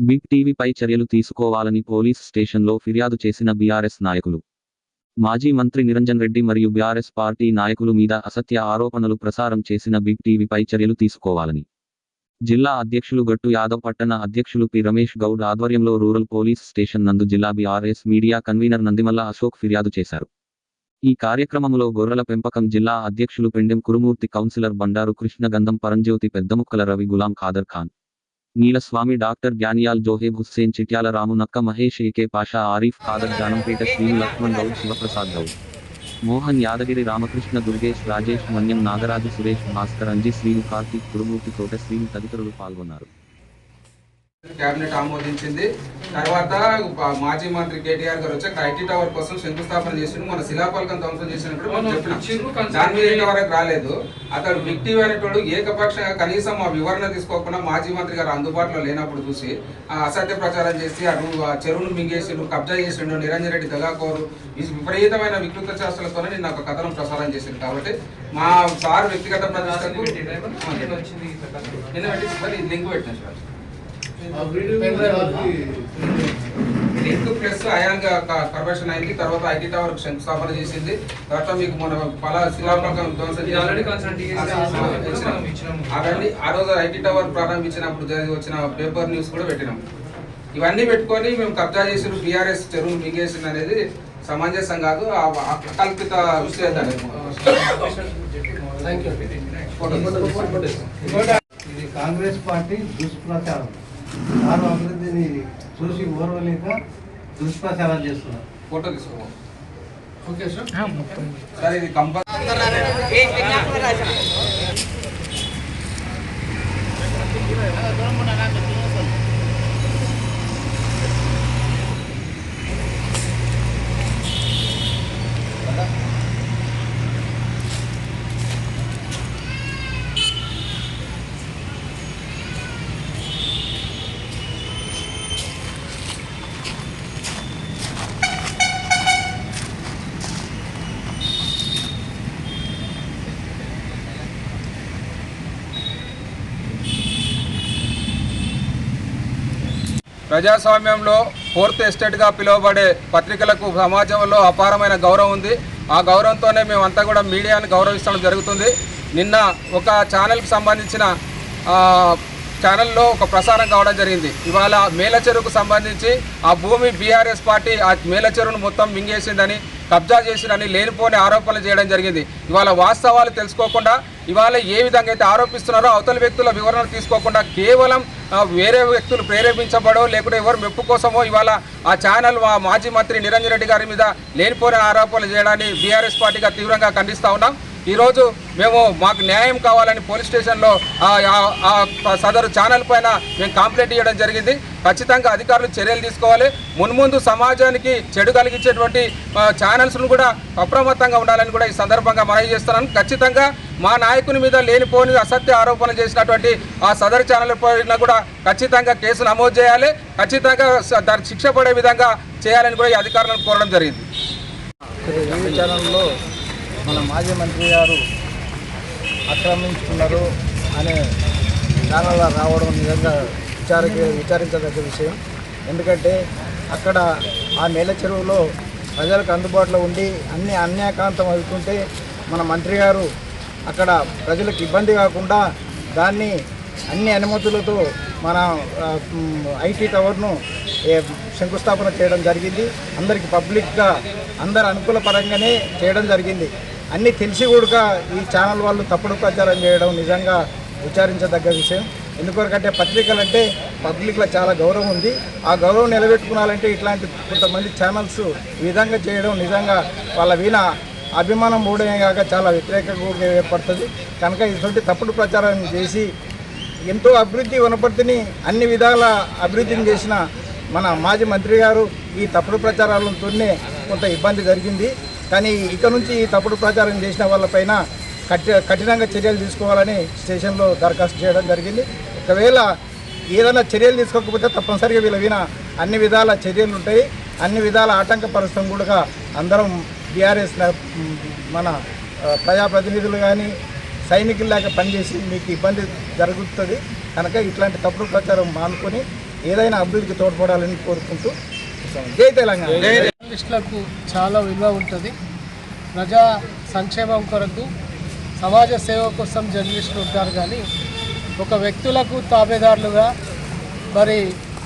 Big టీవీపై చర్యలు తీసుకోవాలని police స్టేషన్లో ఫిర్యాదు చేసిన బీఆర్ఎస్ నాయకులు. మాజీ మంత్రి నిరంజన్ రెడ్డి మరియు బీఆర్ఎస్ పార్టీ నాయకులు మీద అసత్య ఆరోపణలు ప్రసారం చేసిన బిగ్ టీవీపై చర్యలు తీసుకోవాలని. జిల్లా అధ్యక్షులు గట్టు యాదవ్ పట్టణ అధ్యక్షులు పి రమేష్ గౌడ్ ఆధ్వర్యంలో రూరల్ పోలీస్ స్టేషన్ నందు జిల్లా BRS media convener Nandimalla Ashok ఫిర్యాదు చేశారు. ఈ కార్యక్రమంలో గొర్రెల పెంపకం జిల్లా అధ్యక్షులు Pendem Kurumurthy councillor Bandaru Krishnagandham Paramjyothi Peddamukkala Ravi Ghulam Khader Khan Neelaswamy doctor Gyaniyal Zoheb Hussain Chityala Ramu Nakka Mahesh A K Pasha Arif Khader Janampeta Srinu Laxman Goud Shivaprasad Goud. Mohan Yadagiri Ramakrishna Durgesh Rajesh Manyam Nagaraju Suresh Bhaskar Anji Srinu Karthik Kurumurthy Thota Srinu తదితరులు పాల్గొన్నారు. Cabinet ఆమోదించింది. తర్వాత మాజీ మంత్రి కేటీఆర్ గారు వచ్చి IT tower కోసం శంకుస్థాపన చేసిండు. మన శిలాపలకం ధ్వంసం చేసినప్పుడు మనం చెప్పినాం. దాని మీద ఇంతవరకు రాలేదు. అతడు విక్టివ్ అనేటోడు ఏకపక్షంగా కనీసం ఆ వివరణ తీసుకోకుండా మాజీ మంత్రి గారు అందుబాటులో లేనప్పుడు చూసి ఆ అసత్య ప్రచారం చేసి అటు చెరువును మింగేసిండు కబ్జా చేసిండు నిరంజన్ రెడ్డి దగాకోరు ఈ విపరీతమైన వికృత చేష్టలతోనే నిన్న ఒక కథనం ప్రసారం చేసిండు. కాబట్టి మా సార్ వ్యక్తిగత నిన్న పెట్టి మరి లింక్ పెట్టిన సార్. లింక్ ప్లస్ అయాంగ్ కన్వర్షన్ అయింది. తర్వాత ఐటీ టవర్ శంకుస్థాపన చేసింది. తర్వాత మీకు మన పలా. ఇచ్చినాము. అవన్నీ ఆ రోజు ఐటీ టవర్ ప్రారంభించినప్పుడు జరిగి వచ్చిన పేపర్ న్యూస్ కూడా పెట్టినాం. ఇవన్నీ పెట్టుకొని మేము కబ్జా చేసిన బీఆర్ఎస్ చెరువు మింగేసింది అనేది సమంజసం కాదు. ఆ అకల్పిత విషయం ఇది కాంగ్రెస్ పార్టీ దుష్ప్రచారం. వారు అభివృద్ధిని చూసి ఓర్వలేక దుష్ప్రచారం చేస్తున్నారు ఫోటో తీసుకో ఓకే సార్ సార్ ఇది కంపల్సరీ ప్రజాస్వామ్యంలో ఫోర్త్ ఎస్టేట్గా పిలువబడే పత్రికలకు సమాజంలో అపారమైన గౌరవం ఉంది. ఆ గౌరవంతోనే మేమంతా కూడా మీడియాను గౌరవించడం జరుగుతుంది. నిన్న ఒక ఛానల్కి సంబంధించిన ఛానల్లో ఒక ప్రసారం కావడం జరిగింది. ఇవాళ మేల చెరువుకు సంబంధించి ఆ భూమి బీఆర్ఎస్ పార్టీ ఆ మేల చెరువును మొత్తం మింగేసిందని కబ్జా చేసిందని లేనిపోని ఆరోపణలు చేయడం జరిగింది. ఇవాళ వాస్తవాలు తెలుసుకోకుండా ఇవాళ ఏ విధంగా అయితే ఆరోపిస్తున్నారో అవతల వ్యక్తుల వివరణ తీసుకోకుండా కేవలం వేరే వ్యక్తులు ప్రేరేపించబడో లేకుంటే ఎవరు మెప్పు కోసమో ఇవాళ ఆ ఛానల్ మా మాజీ మంత్రి నిరంజన్ రెడ్డి గారి మీద లేనిపోయిన ఆరోపణలు చేయడాన్ని బీఆర్ఎస్ పార్టీగా తీవ్రంగా ఖండిస్తూ ఉన్నాం. ఈరోజు మేము మాకు న్యాయం కావాలని పోలీస్ స్టేషన్లో సదరు ఛానల్ పైన మేము కంప్లైంట్ ఇవ్వడం జరిగింది. ఖచ్చితంగా అధికారులు చర్యలు తీసుకోవాలి. మున్ముందు సమాజానికి చెడు కలిగించేటువంటి ఛానల్స్ను కూడా అప్రమత్తంగా ఉండాలని కూడా ఈ సందర్భంగా మనవి చేస్తున్నాను. ఖచ్చితంగా మా నాయకుని మీద లేనిపోని అసత్య ఆరోపణలు చేసినటువంటి ఆ సదరు ఛానల్ పైన కూడా ఖచ్చితంగా కేసు నమోదు చేయాలి. ఖచ్చితంగా స- దానికి శిక్ష పడే విధంగా చేయాలని కూడా ఈ అధికారులను కోరడం జరిగింది. ఛానల్లో మన మాజీ మంత్రి గారు ఆక్రమించుకున్నారు అనే ఛానల్ రావడం నిజంగా విచార విచారించదగ్గ విషయం. ఎందుకంటే అక్కడ ఆ నేల చెరువులో ప్రజలకు అందుబాటులో ఉండి అన్ని అన్యాకాంతం అవుతుంటే మన మంత్రి గారు అక్కడ ప్రజలకు ఇబ్బంది కాకుండా దాన్ని అన్ని అనుమతులతో మన ఐటీ టవర్ను ఏ, శంకుస్థాపన చేయడం జరిగింది. అందరికి పబ్లిక్గా అందరు అనుకూల పరంగానే చేయడం జరిగింది. అన్నీ తెలిసి కూడా ఈ ఛానల్ వాళ్ళు తప్పుడు ప్రచారం చేయడం నిజంగా విచారించదగ్గ విషయం. ఎందుకొరకంటే పత్రికలు అంటే పబ్లిక్లో చాలా గౌరవం ఉంది. ఆ గౌరవం నిలబెట్టుకోవాలంటే ఇట్లాంటి కొంతమంది ఛానల్స్ విధంగా చేయడం నిజంగా వాళ్ళ వీణ అభిమానం మూడమే కాక చాలా వ్యతిరేకంగా ఏర్పడుతుంది. కనుక ఇటువంటి తప్పుడు ప్రచారం చేసి ఎంతో అభివృద్ధి వనపర్తిని అన్ని విధాల అభివృద్ధిని చేసిన మన మాజీ మంత్రి గారు ఈ తప్పుడు ప్రచారాలతోనే కొంత ఇబ్బంది జరిగింది. కానీ ఇక నుంచి ఈ తప్పుడు ప్రచారం చేసిన వాళ్ళపైన కఠి కఠినంగా చర్యలు తీసుకోవాలని స్టేషన్లో దరఖాస్తు చేయడం జరిగింది. ఒకవేళ ఏదైనా చర్యలు తీసుకోకపోతే తప్పనిసరిగా వీళ్ళ విన అన్ని విధాల చర్యలు ఉంటాయి. అన్ని విధాల ఆటంకపరుస్తాం కూడా అందరం బీఆర్ఎస్ మన ప్రజాప్రతినిధులు కానీ సైనికులు లేక పనిచేసి మీకు ఇబ్బంది జరుగుతుంది కనుక ఇట్లాంటి తప్పుడు ప్రచారం మానుకొని ఏదైనా అభివృద్ధికి తోడ్పడాలని కోరుకుంటూ జై తెలంగాణ. జర్నలిస్టులకు చాలా విలువ ఉంటుంది. ప్రజా సంక్షేమం కొరకు సమాజ సేవ కోసం జర్నలిస్టులు ఉంటారు కానీ ఒక వ్యక్తులకు తాబేదారులుగా మరి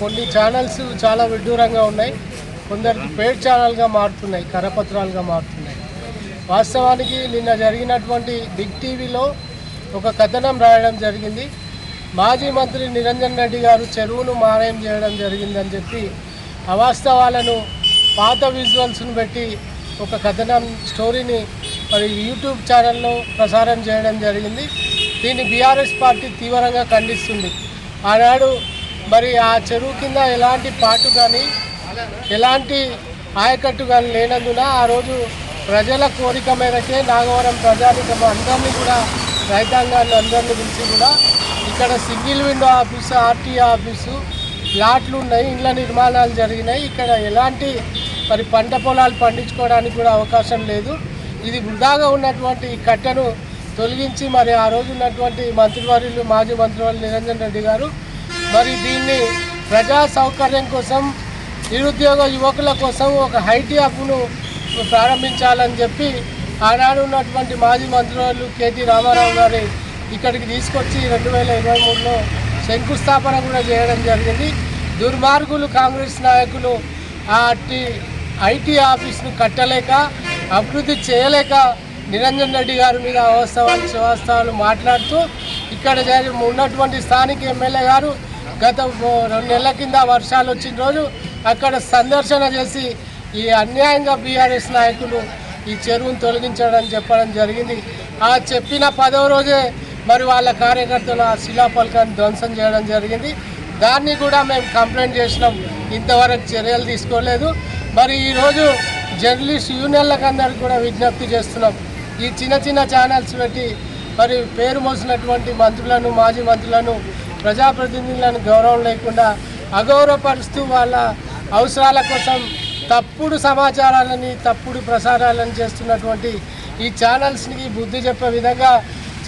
కొన్ని ఛానల్స్ చాలా విడ్డూరంగా ఉన్నాయి. కొందరికి పేడ్ ఛానల్గా మారుతున్నాయి కరపత్రాలుగా మారుతున్నాయి. వాస్తవానికి నిన్న జరిగినటువంటి బిగ్ టీవీలో ఒక కథనం రాయడం జరిగింది. మాజీ మంత్రి నిరంజన్ రెడ్డి గారు చెరువును మారేం చేయడం జరిగిందని చెప్పి అవాస్తవాలను పాత విజువల్స్ను పెట్టి ఒక కథనం స్టోరీని మరి యూట్యూబ్ ఛానల్లో ప్రసారం చేయడం జరిగింది. దీన్ని బీఆర్ఎస్ పార్టీ తీవ్రంగా ఖండిస్తుంది. ఆనాడు మరి ఆ చెరువు కింద ఎలాంటి పాటు కానీ ఎలాంటి ఆయకట్టు కానీ లేనందున ఆ రోజు ప్రజల కోరిక మేరకే నాగవరం ప్రజానికం అందరినీ కూడా రైతాంగాన్ని అందరినీ పిలిచి కూడా ఇక్కడ single window office RTO office ప్లాట్లు ఉన్నాయి ఇండ్ల నిర్మాణాలు జరిగినాయి. ఇక్కడ ఎలాంటి మరి పంట పొలాలు పండించుకోవడానికి కూడా అవకాశం లేదు. ఇది వృధాగా ఉన్నటువంటి ఈ కట్టను తొలగించి మరి ఆ రోజు ఉన్నటువంటి మంత్రివర్యులు మాజీ మంత్రివర్యులు నిరంజన్ రెడ్డి గారు మరి దీన్ని ప్రజా సౌకర్యం కోసం నిరుద్యోగ యువకుల కోసం ఒక హైటీ హబ్ను ప్రారంభించాలని చెప్పి ఆనాడు ఉన్నటువంటి మాజీ మంత్రివర్యులు కేటీ రామారావు గారి ఇక్కడికి తీసుకొచ్చి రెండు వేల ఇరవై మూడులో శంకుస్థాపన కూడా చేయడం జరిగింది. దుర్మార్గులు కాంగ్రెస్ నాయకులు ఆ ఐటీ ఆఫీస్ను కట్టలేక అభివృద్ధి చేయలేక నిరంజన్ రెడ్డి గారి మీద అవస్థవాలు శివాస్తవాలు మాట్లాడుతూ ఇక్కడ ఉన్నటువంటి స్థానిక ఎమ్మెల్యే గారు గత రెండు నెలల కింద వర్షాలు వచ్చిన రోజు అక్కడ సందర్శన చేసి ఈ అన్యాయంగా బీఆర్ఎస్ నాయకులు ఈ చెరువును తొలగించడం చెప్పడం జరిగింది. ఆ చెప్పిన పదవ రోజే మరి వాళ్ళ కార్యకర్తలు ఆ శిలాఫలకాన్ని ధ్వంసం చేయడం జరిగింది. దాన్ని కూడా మేము కంప్లైంట్ చేసినాం. ఇంతవరకు చర్యలు తీసుకోలేదు. మరి ఈరోజు జర్నలిస్ట్ యూనియన్లకు అందరికి కూడా విజ్ఞప్తి చేస్తున్నాం. ఈ చిన్న చిన్న ఛానల్స్ పెట్టి మరి పేరు మోసినటువంటి మంత్రులను మాజీ మంత్రులను ప్రజాప్రతినిధులను గౌరవం లేకుండా అగౌరవపరుస్తూ వాళ్ళ అవసరాల కోసం తప్పుడు సమాచారాలని తప్పుడు ప్రసారాలను చేస్తున్నటువంటి ఈ ఛానల్స్కి బుద్ధి చెప్పే విధంగా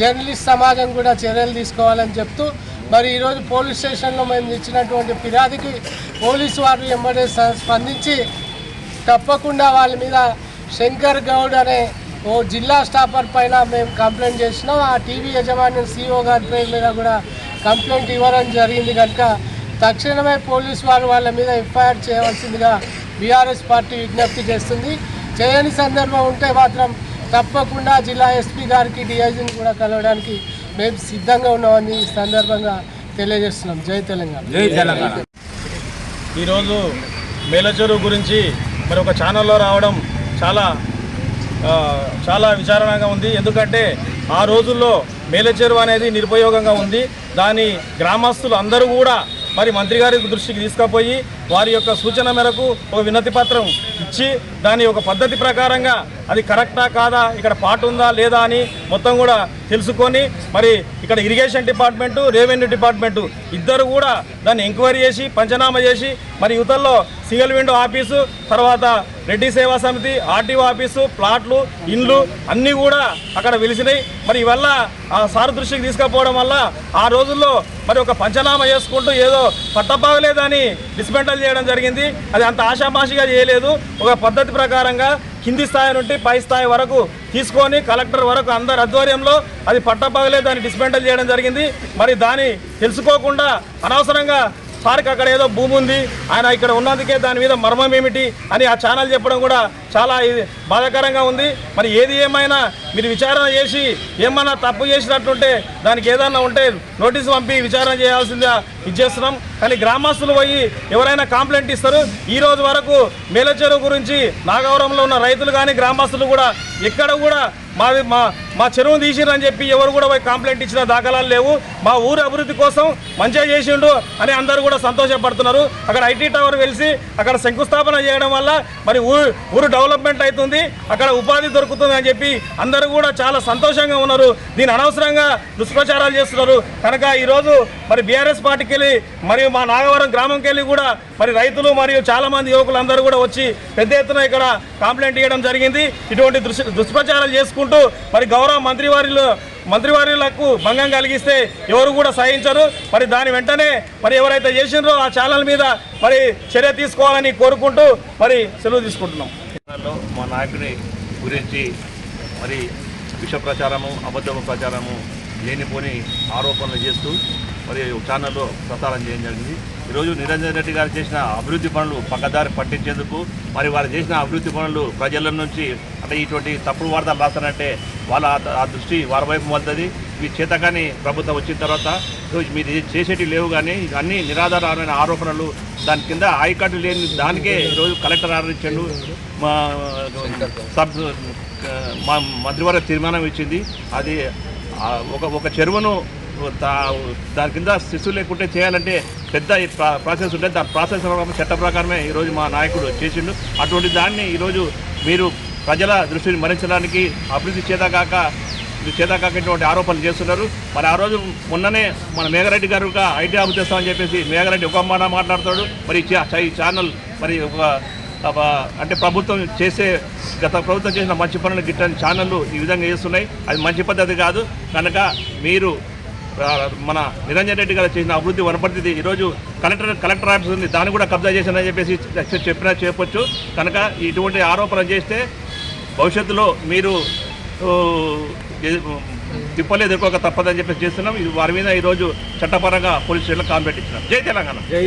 జర్నలిస్ట్ సమాజం కూడా చర్యలు తీసుకోవాలని చెప్తూ మరి ఈరోజు పోలీస్ స్టేషన్లో మేము ఇచ్చినటువంటి ఫిర్యాదుకి పోలీసు వారు ఎంబడే స్పందించి తప్పకుండా వాళ్ళ మీద శంకర్ గౌడ్ అనే ఓ జిల్లా స్టాఫర్ పైన మేము కంప్లైంట్ చేసినాం. ఆ టీవీ యజమాని సీఓ గారి పేరు మీద కూడా కంప్లైంట్ ఇవ్వడం జరిగింది కనుక తక్షణమే పోలీసు వారు వాళ్ళ మీద ఎఫ్ఐఆర్ చేయవలసిందిగా బీఆర్ఎస్ పార్టీ విజ్ఞప్తి చేస్తుంది. చేయని సందర్భం ఉంటే మాత్రం తప్పకుండా జిల్లా ఎస్పీ గారికి డిఐజీని కూడా కలవడానికి మేము సిద్ధంగా ఉన్నామని ఈ సందర్భంగా తెలియజేస్తున్నాం. జై తెలంగాణ. ఈరోజు మేలచెరువు గురించి మరి ఒక ఛానల్లో రావడం చాలా చాలా విచారణగా ఉంది. ఎందుకంటే ఆ రోజుల్లో మేలచెరువు అనేది నిరుపయోగంగా ఉంది. దాని గ్రామస్తులు అందరూ కూడా మరి మంత్రి గారి దృష్టికి తీసుకుపోయి వారి యొక్క సూచన మేరకు ఒక వినతి పత్రం ఇచ్చి దాని ఒక పద్ధతి ప్రకారంగా అది కరెక్టా కాదా ఇక్కడ పాటు ఉందా లేదా అని మొత్తం కూడా తెలుసుకొని మరి ఇక్కడ ఇరిగేషన్ డిపార్ట్మెంటు రెవెన్యూ డిపార్ట్మెంటు ఇద్దరు కూడా దాన్ని ఎంక్వైరీ చేసి పంచనామా చేసి మరి యువతల్లో సింగిల్ విండో ఆఫీసు తర్వాత రెడ్డి సేవా సమితి ఆర్టీఓ ఆఫీసు ప్లాట్లు ఇండ్లు అన్నీ కూడా అక్కడ వెలిసినాయి. మరి ఇవల్ల ఆ సారు దృష్టికి తీసుకుపోవడం వల్ల ఆ రోజుల్లో మరి ఒక పంచనామా చేసుకుంటూ ఏదో పట్టబాగలేదని డిస్మెంటల్ చేయడం జరిగింది. అది అంత ఆశామాషిగా చేయలేదు. ఒక పద్ధతి ప్రకారంగా కింది స్థాయి నుండి పై స్థాయి వరకు తీసుకొని కలెక్టర్ వరకు అందరి ఆధ్వర్యంలో అది పట్టబాగలేదు దాన్ని డిస్మెంటల్ చేయడం జరిగింది. మరి దాన్ని తెలుసుకోకుండా అనవసరంగా సార్కి అక్కడ ఏదో భూమి ఉంది. ఆయన ఇక్కడ ఉన్నందుకే దాని మీద మర్మం ఏమిటి అని ఆ ఛానల్ చెప్పడం కూడా చాలా ఇది బాధాకరంగా ఉంది. మరి ఏది ఏమైనా మీరు విచారణ చేసి ఏమైనా తప్పు చేసినట్టుంటే దానికి ఏదన్నా ఉంటే నోటీసు పంపి విచారణ చేయాల్సిందా ఇచ్చేస్తున్నాం. కానీ గ్రామస్తులు పోయి ఎవరైనా కంప్లైంట్ ఇస్తారు. ఈ రోజు వరకు మేలచెరువు గురించి నాగవరంలో ఉన్న రైతులు కానీ గ్రామస్తులు కూడా ఎక్కడ కూడా మాది మా మా చెరువును తీసిరని చెప్పి ఎవరు కూడా పోయి కంప్లైంట్ ఇచ్చిన దాఖలాలు లేవు. మా ఊరు అభివృద్ధి కోసం మంచిగా చేసిండు అని అందరూ కూడా సంతోషపడుతున్నారు. అక్కడ ఐటీ టవర్ వెలిసి అక్కడ శంకుస్థాపన చేయడం వల్ల మరి ఊరు ఊరు డెవలప్మెంట్ అవుతుంది అక్కడ ఉపాధి దొరుకుతుంది అని చెప్పి అందరూ కూడా చాలా సంతోషంగా ఉన్నారు. దీని అనవసరంగా దుష్ప్రచారాలు చేస్తున్నారు. కనుక ఈరోజు మరి బీఆర్ఎస్ పార్టీ వెళ్ళి మరియు మా నాగవరం గ్రామంకి వెళ్ళి కూడా మరి రైతులు మరియు చాలా మంది యువకులు అందరూ కూడా వచ్చి పెద్ద ఎత్తున ఇక్కడ కంప్లైంట్ ఇవ్వడం జరిగింది. ఇటువంటి దుష్ప్రచారాలు చేసుకుంటూ మరి గౌరవ మంత్రివారిలో మంత్రివారులకు భంగం కలిగిస్తే ఎవరు కూడా సహించరు. మరి దాని వెంటనే మరి ఎవరైతే చేసినారో ఆ ఛానల్ మీద మరి చర్య తీసుకోవాలని కోరుకుంటూ మరి సెలవు తీసుకుంటున్నాం. మా నాయకుని గురించి మరి విష ప్రచారము అబద్ధము ప్రచారము లేనిపోని ఆరోపణలు చేస్తూ మరి ఛానల్లో ప్రసారం చేయడం జరిగింది. ఈరోజు నిరంజన్ రెడ్డి గారు చేసిన అభివృద్ధి పనులు పక్కదారి పట్టించేందుకు మరి వారు చేసిన అభివృద్ధి పనులు ప్రజల నుంచి అంటే ఇటువంటి తప్పుడు వార్తలు రాస్తారంటే వాళ్ళ ఆ- దృష్టి వారి వైపు మళ్తుంది మీ చేతకాని ప్రభుత్వం వచ్చిన తర్వాత మీరు చేసేటి లేవు కానీ అన్ని నిరాధారమైన ఆరోపణలు దాని కింద ఐకార్డు లేని దానికే ఈరోజు కలెక్టర్ ఆర్డర్ మా సబ్ మా మంత్రివర్గ తీర్మానం ఇచ్చింది. అది ఒక ఒక చెరువును దాని కింద శిశువు లేకుంటే చేయాలంటే పెద్ద ప్రాసెస్ ఉంటుంది దాని ప్రాసెస్ చట్ట ప్రకారమే ఈరోజు మా నాయకుడు చేసిండు. అటువంటి దాన్ని ఈరోజు మీరు ప్రజల దృష్టిని మరించడానికి అభివృద్ధి చేతకాక ఇది ఇటువంటి ఆరోపణలు చేస్తున్నారు. మరి ఆ రోజు మొన్ననే మన మేఘరెడ్డి గారు ఐటీ అభివృద్ధి చేస్తామని చెప్పేసి మేఘరెడ్డి ఒక మాట మాట్లాడతాడు మరి ఈ చా- ఛానల్ మరి ఒక అంటే ప్రభుత్వం చేసే గత ప్రభుత్వం చేసిన మంచి పనులు గిట్టని ఛానళ్ళు ఈ విధంగా చేస్తున్నాయి. అది మంచి పద్ధతి కాదు. కనుక మీరు మన నిరంజన్ రెడ్డి గారు చేసిన అభివృద్ధి వనపడుతుంది ఈరోజు కలెక్టర్ కలెక్టర్ ఆఫీస్ ఉంది. దాన్ని కూడా కబ్జా చేశానని చెప్పేసి చెప్పినా చెప్పొచ్చు. కనుక ఇటువంటి ఆరోపణ చేస్తే భవిష్యత్తులో మీరు ఊ, ఎదుర్కోక తప్పదని చెప్పేసి చేస్తున్నాం. వారి మీద ఈరోజు చట్టపరంగా పోలీస్ స్టేషన్లో కాంపెట్ ఇచ్చినాం. జై తెలంగాణ.